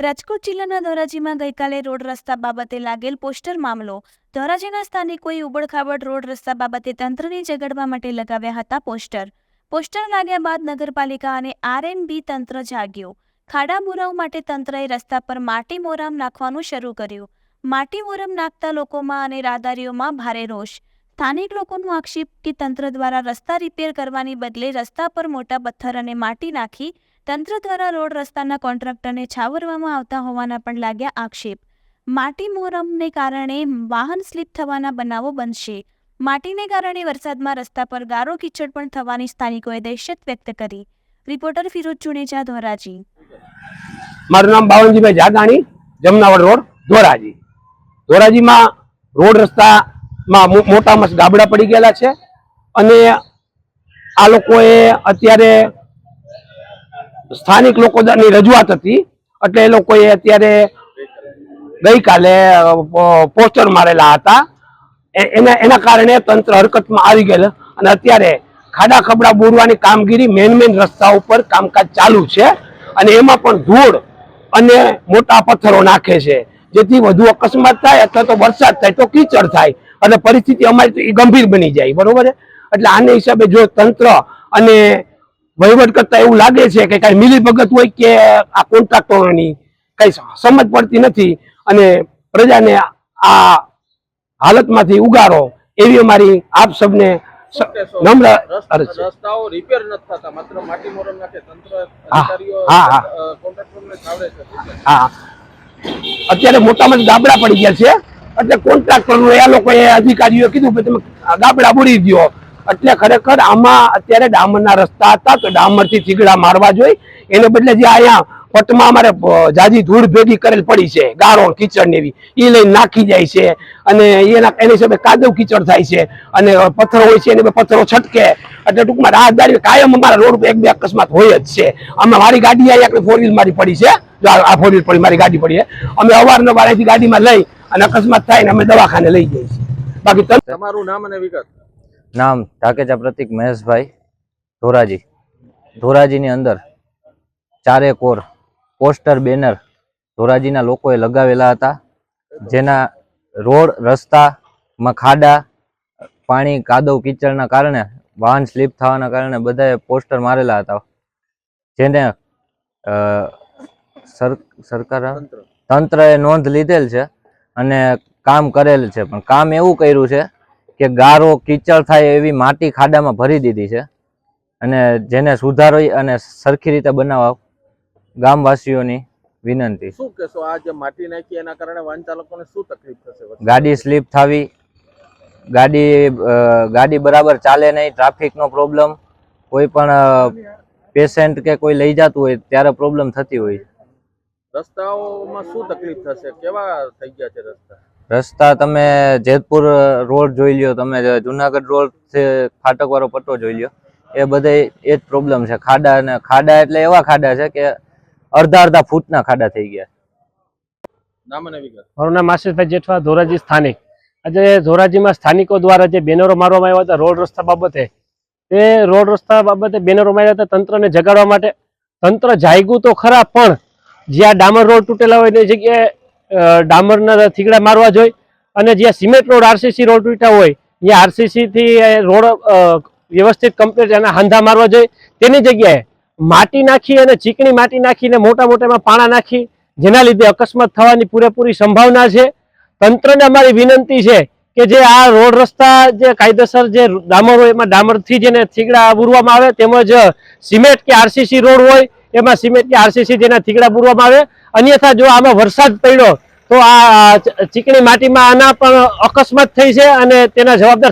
રાજકોટ જિલ્લાના ધોરાજીમાં ગઈકાલે રોડ રસ્તા બાબતે લાગેલ પોસ્ટર મામલો, ધોરાજીના સ્થાનિકોએ ઉબડખાબડ રોડ રસ્તા બાબતે તંત્રને જગાડવા માટે લગાવ્યા હતા પોસ્ટર. પોસ્ટર લાગ્યા બાદ નગરપાલિકા અને આરએનબી તંત્ર જાગ્યો. ખાડા મુરાવ માટે તંત્રએ રસ્તા પર માટી મોરામ નાખવાનું શરૂ કર્યું. માટી મોરમ નાખતા લોકોમાં અને રાહદારીઓમાં ભારે રોષ. સ્થાનિક લોકોનો આક્ષેપ કે તંત્ર દ્વારા રસ્તા રિપેર કરવાની બદલે રસ્તા પર મોટા પથ્થર અને માટી નાખી તંત્ર દ્વારા રોડ રસ્તાના કોન્ટ્રાક્ટરને છાવરવામાં આવતા હોવાના પણ લાગ્યા આક્ષેપ. માટી મોરમને કારણે વાહન સ્લીપ થવાના બનાવો બનશે. માટીને કારણે વરસાદમાં રસ્તા પર ગારો કીચડ પણ થવાની સ્થાનિકોએ દહેશત વ્યક્ત કરી. રિપોર્ટર ફિરોજ ચુનેજા, ધોરાજી. મારું નામ બાવનજીભાઈ જાગાણી, જમનાવડ રોડ, ધોરાજી. ધોરાજીમાં રોડ રસ્તામાં મોટા ગાબડા પડી ગયેલા છે અને આ લોકોએ અત્યારે સ્થાનિક લોકોની રજૂઆત હતી. એટલે એ લોકોએ અત્યારે ગઈકાલે પોસ્ટર મારેલા હતા. એના એના કારણે તંત્ર હરકતમાં આવી ગયેલ. અને અત્યારે ખાડા ખબડા બોરવાની કામગીરી મેન મેન રસ્તા ઉપર કામકાજ ચાલુ છે. અને એમાં પણ ધૂળ અને મોટા પથ્થરો નાખે છે. જેથી વધુ અકસ્માત થાય અથવા તો વરસાદ થાય તો કીચડ થાય. અને પરિસ્થિતિ અમારી તો એ ગંભીર બની જાય. બરોબર એટલે આને હિસાબે જો તંત્ર અને વહીવટ કરતા એવું લાગે છે કે કઈ મિલી ભગત હોય કે આ કોન્ટ્રાક્ટરોની કઈ સમજ પડતી નથી અને પ્રજાને આ હાલતમાંથી ઉગારો એવી અમારી આપ સબને નમ્ર અરજ છે. રસ્તાઓ રિપેર નથી થતા માત્ર માટી મોરમ નાખે તંત્ર હા, અધિકારીઓ હા, હા. કોન્ટ્રાક્ટરને છાવરે છે. હા અત્યારે મોટામાં ગાબડા પડી ગયા છે. એટલે કોન્ટ્રાક્ટર એ લોકોએ અધિકારીઓ કીધું કે તમે આ ગાબડા બોરી દો એટલે ખરેખર આમાં અત્યારે ડામરના રસ્તા હતા તો ડામરથી ચીગડા મારવા જોઈએ એને બદલે જે અહીંયા પટમાં અમારે જાજી ધૂળ ભેગી કરેલ પડી છે, ગારો, કીચડ ને એવી એ લઈને નાખી જાય છે અને એના, એની હિસાબે કાદવ કીચડ થાય છે અને પથ્થરો હોય છે, એને પથ્થરો છટકે. એટલે ટૂંકમાં રાહદારી કાયમ અમારા રોડ પર એક બે અકસ્માત હોય જ છે. આમાં મારી ગાડી અહીંયા ફોર વ્હીલ મારી પડી છે. આ ફોર વ્હીલ પડી, મારી ગાડી પડી છે. અમે અવારનવાર અહીંથી ગાડીમાં લઈ અને અકસ્માત થાય ને અમે દવાખાને લઈ જઈએ છીએ. બાકી તમારું નામ અને વિગત. નામ ઢાકેચા પ્રતિક મહેશભાઈ ધોરાજી. ધોરાજીની અંદર ચારે કોર, પોસ્ટર, બેનર ધોરાજીના લોકોએ લગાવેલા હતા. જેના રોડ રસ્તામાં ખાડા, પાણી, કાદવ, કીચડના કારણે વાહન સ્લીપ થવાના કારણે બધાએ પોસ્ટર મારેલા હતા. જેને સર, સરકાર, તંત્રએ નોંધ લીધેલ છે અને કામ કરેલ છે. પણ કામ એવું કર્યું છે કે ગારો કીચડ થાય એવી માટી ખાડામાં ભરી દીધી છે. અને જેને સુધારવી અને સરખી રીતે બનાવવા ગામવાસીઓની વિનંતી. શું કહેશો આ જે માટી નાખી એના કારણે વાહન ચાલકોને શું તકલીફ થશે? ગાડી સ્લીપ થવી ગાડી ગાડી બરાબર ચાલે નહીં ટ્રાફિકનો પ્રોબ્લેમ કોઈ પણ પેશન્ટ કે કોઈ લઈ જતું હોય ત્યારે પ્રોબ્લેમ થતી હોય. રસ્તાઓમાં શું તકલીફ થશે? કેવા થઈ ગયા છે રસ્તા? રસ્તા તમે જેતપુર રોડ જોઈ લ્યો તમે જુનાગઢ રોડ ફાટકવાળો ફાટક વાળો પટ્ટો જોઈ લ્યો એ બધે એ જ પ્રોબ્લેમ છે. ખાડા અને ખાડા એટલે એવા ખાડા છે કે અડધા અડધા ફૂટના ખાડા થઈ ગયા. મારું નામ આશીષભાઈ જેઠવા ધોરાજી સ્થાનિક. આજે ધોરાજીમાં સ્થાનિકો દ્વારા જે બેનરો મારવામાં આવ્યા હતા રોડ રસ્તા બાબતે તે રોડ રસ્તા બાબતે બેનરો માર્યા હતા તંત્રને જગાડવા માટે. તંત્ર જાગ્યું તો ખરા પણ જ્યાં ડામર રોડ તૂટેલા હોય એ જગ્યાએ ડામરના થીગડા મારવા જોઈએ અને જ્યાં સિમેન્ટ રોડ આરસીસી રોડ તૂટ્યા હોય, ત્યાં આરસીસીથી રોડ વ્યવસ્થિત કમ્પ્લીટ એના હાંધા મારવા જોઈએ તેની જગ્યાએ માટી નાખી અને ચીકણી માટી નાખીને મોટા મોટામાં પાણા નાખી, જેના લીધે અકસ્માત થવાની પૂરેપૂરી સંભાવના છે. તંત્રને અમારી વિનંતી છે કે જે આ રોડ રસ્તા જે કાયદેસર જે ડામર હોય, એમાં ડામરથી જેને થીગડા બુરવામાં આવે, તેમજ સિમેન્ટ કે આરસીસી રોડ હોય એમાં સિમેન્ટ કે આરસીસી જેના થીગડા પૂરવામાં આવે. અન્યથા જો આમાં વરસાદ પડ્યો, તો આ ચીકણી માટીમાં આના પણ અકસ્માત થઈ છે અને તેના જવાબદાર